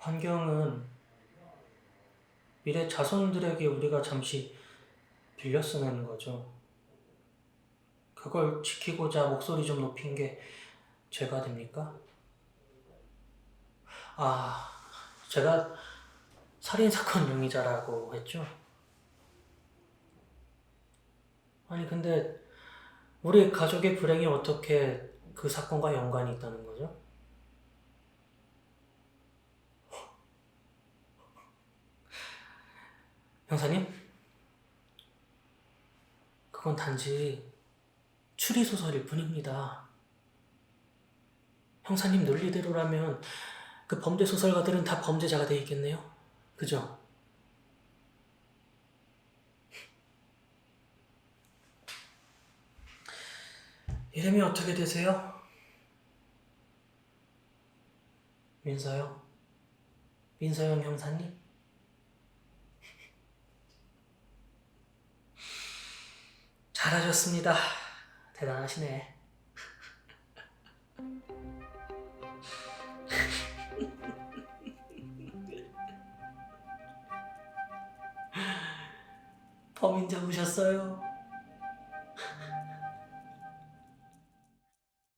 환경은 미래 자손들에게 우리가 잠시 빌려 쓰는 거죠. 그걸 지키고자 목소리 좀 높인 게 죄가 됩니까? 아, 제가 살인사건 용의자라고 했죠? 아니, 근데 우리 가족의 불행이 어떻게 그 사건과 연관이 있다는 거죠? 형사님? 그건 단지 추리소설일 뿐입니다. 형사님 논리대로라면 그 범죄 소설가들은 다 범죄자가 돼 있겠네요. 그죠? 이름이 어떻게 되세요? 민서요? 민서영 형사님? 잘하셨습니다. 대단하시네. 범인 잡으셨어요.